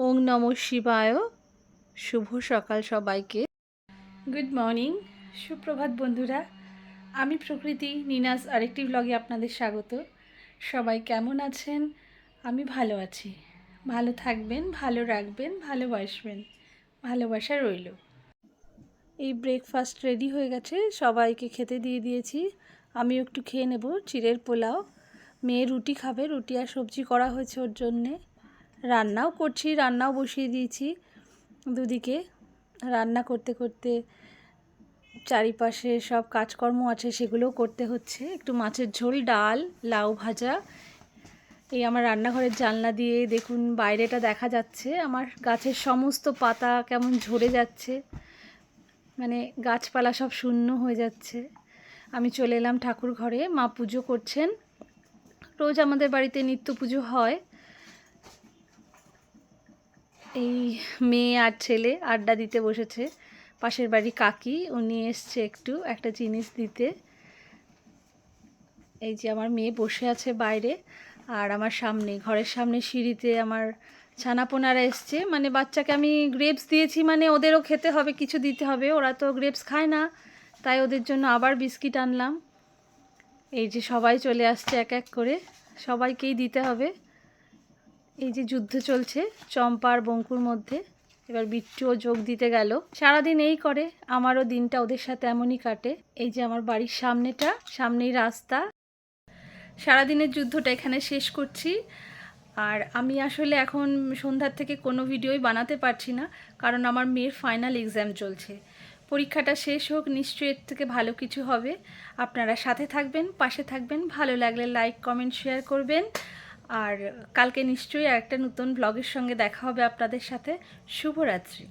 ওং নম শিবায়। শুভ সকাল সবাইকে। গুড মর্নিং সুপ্রভাত বন্ধুরা। আমি প্রকৃতি, নিনাস আরেকটি ব্লগে আপনাদের স্বাগত। সবাই কেমন আছেন? আমি ভালো আছি। ভালো থাকবেন, ভালো রাখবেন, ভালোবাসবেন, ভালোবাসা রইল। এই ব্রেকফাস্ট রেডি হয়ে গেছে, সবাইকে খেতে দিয়ে দিয়েছি। আমিও একটু খেয়ে নেব, চিড়ের পোলাও। মেয়ে রুটি খাবে, রুটি আর সবজি করা হয়েছে ওর জন্যে। রান্নাও করছি, রান্নাও বসিয়ে দিয়েছি দুদিকে। রান্না করতে করতে চারিপাশে সব কাজকর্ম আছে, সেগুলোও করতে হচ্ছে। একটু মাছের ঝোল, ডাল, লাউ ভাজা, এই আমার রান্নাঘরের জানলা দিয়ে দেখুন বাইরেটা দেখা যাচ্ছে। আমার গাছের সমস্ত পাতা কেমন ঝরে যাচ্ছে মানে গাছপালা সব শূন্য হয়ে যাচ্ছে। আমি চলে এলাম ঠাকুর ঘরে, মা পুজো করছেন। রোজ আমাদের বাড়িতে নিত্য পুজো হয়। এই মেয়ে আর ছেলে আড্ডা দিতে বসেছে। পাশের বাড়ি কাকি, উনি এসছে একটু একটা জিনিস দিতে। এই যে আমার মেয়ে বসে আছে বাইরে আর আমার সামনে, ঘরের সামনে সিঁড়িতে আমার ছানাপোনারা এসছে। মানে বাচ্চাকে আমি গ্রেপস দিয়েছি মানে ওদেরও খেতে হবে, কিছু দিতে হবে। ওরা তো গ্রেপস খায় না, তাই ওদের জন্য আবার বিস্কিট আনলাম। এই যে সবাই চলে আসছে এক এক করে, সবাইকেই দিতে হবে। এই যে যুদ্ধ চলছে চম্পার বঙ্কুর মধ্যে। এবার বিট্টুও যোগ দিতে গেল। সারাদিন এই করে, আমারও দিনটা ওদের সাথে এমনই কাটে। এই যে আমার বাড়ির সামনেটা, সামনেই রাস্তা। সারাদিনের যুদ্ধটা এখানে শেষ করছি। আর আমি আসলে এখন সন্ধ্যার থেকে কোনো ভিডিওই বানাতে পারছি না, কারণ আমার মেয়ের ফাইনাল এক্সাম চলছে। পরীক্ষাটা শেষ হোক, নিশ্চয়ই এর থেকে ভালো কিছু হবে। আপনারা সাথে থাকবেন, পাশে থাকবেন। ভালো লাগলে লাইক কমেন্ট শেয়ার করবেন। আর কালকে নিশ্চয়ই একটা নতুন ব্লগের সঙ্গে দেখা হবে আপনাদের সাথে। শুভরাত্রি।